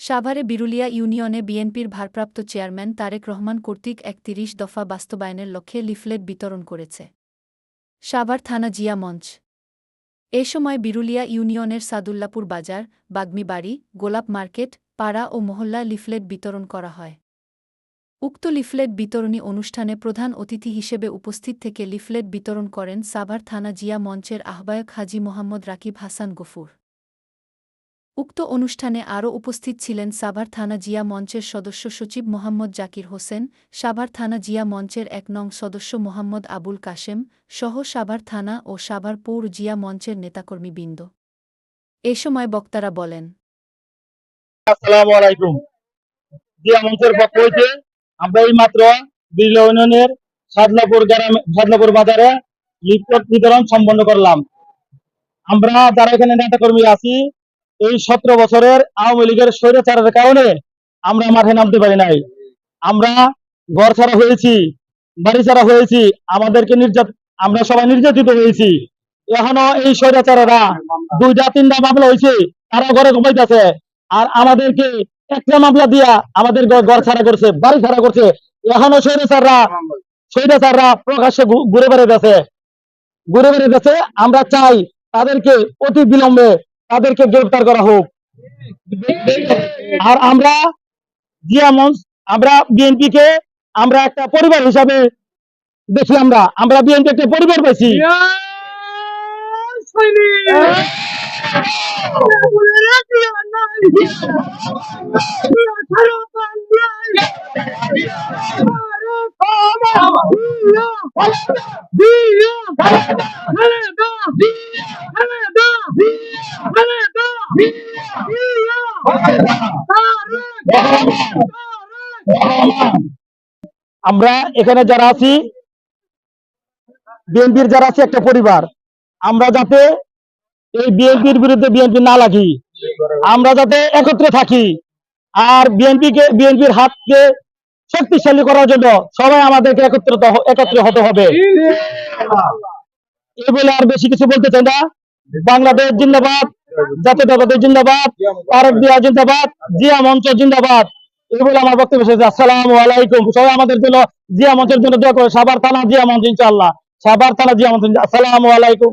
সাভারে বিরুলিয়া ইউনিয়নে বিএনপির ভারপ্রাপ্ত চেয়ারম্যান তারেক রহমান কর্তৃক একত্রিশ দফা বাস্তবায়নের লক্ষ্যে লিফলেট বিতরণ করেছে। সাভার থানা জিয়া মঞ্চ। এ সময় বিরুলিয়া ইউনিয়নের সাদুল্লাপুর বাজার, বাগ্মিবাড়ি, গোলাপ মার্কেট, পাড়া ও মহল্লা লিফলেট বিতরণ করা হয়। উক্ত লিফলেট বিতরণী অনুষ্ঠানে প্রধান অতিথি হিসেবে উপস্থিত থেকে লিফলেট বিতরণ করেন সাভার থানা জিয়া মঞ্চের আহ্বায়ক হাজি মোহাম্মদ রাকিব হাসান গফুর। উক্ত অনুষ্ঠানে আরও উপস্থিত ছিলেন সাভার থানা জিয়া মঞ্চের সদস্য সচিব মোহাম্মদ জাকির হোসেন, সাভার থানা জিয়া মঞ্চের এক নং সদস্য মোহাম্মদ আবুল কাশেম সহ সাভার থানা ও সাভার পৌর জিয়া মঞ্চের নেতাকর্মীবৃন্দ। এ সময় বক্তারা বলেন আমরা এই মাত্র বিরলা ইউনিয়নের সাদলাপুর গ্রামে, সাদলাপুর বাজারে লিফলেট বিতরণ সম্পন্ন করলাম। আমরা যারা এখানে নেতা কর্মী আছি এই সতেরো বছরের আওয়ামী লীগের স্বৈরাচারের কারণে আমরা মাঠে নামতে পারি নাই। আমরা ঘর ছাড়া হয়েছি, বাড়ি ছাড়া হয়েছি, আমাদেরকে নির্যাত, আমরা সবাই নির্যাতিত হয়েছি। এখনও এই স্বৈরাচারেরা দুইটা, তিনটা মামলা হয়েছে তারা ঘরে ঘুমাইতেছে। আর আমাদেরকে একটা মামলা দিয়া আমাদের ঘর ছাড়া করছে, বাড়ি ছাড়া করছে। এখনও স্বৈরাচাররা স্বৈরাচাররা প্রকাশ্যে ঘুরে বেড়াইতেছে। ঘুরে বেড়াইতেছে, আমরা চাই তাদেরকে অতি বিলম্বে তাদেরকে গ্রেফতার করা হোক। আর আমরা জিয়া আমরা বিএনপি কে আমরা একটা পরিবার হিসাবে দেখি আমরা। আমরা বিএনপি একটা পরিবার পাইছি। আমরা এখানে যারা আছি, বিএনপির যারা একটা পরিবার। আমরা যাতে এই বিএনপির বিরুদ্ধে বিএনপি না লাগি, আমরা যাতে একত্রে থাকি, আর বিএনপি কে বিএনপির হাতকে শক্তিশালী করার জন্য সবাই আমাদেরকে একত্রিত একত্রে হতে হবে। এই বলে আর বেশি কিছু বলতে চাই না। বাংলাদেশ জিন্দাবাদ। জাতীয়তাবাদী জিন্দাবাদ তারেক দিয়া জিন্দাবাদ, জিয়া মঞ্চ জিন্দাবাদ। এই বলে আমার বক্তব্য শেষ। আসসালাম আলাইকুম। সবাই আমাদের জন্য জিয়া মঞ্চের জন্য দোয়া করে। সাবার থানা জিয়া মঞ্চ ইনশাল্লাহ সাবার থানা জিয়া মঞ্চ আসসালাম আলাইকুম।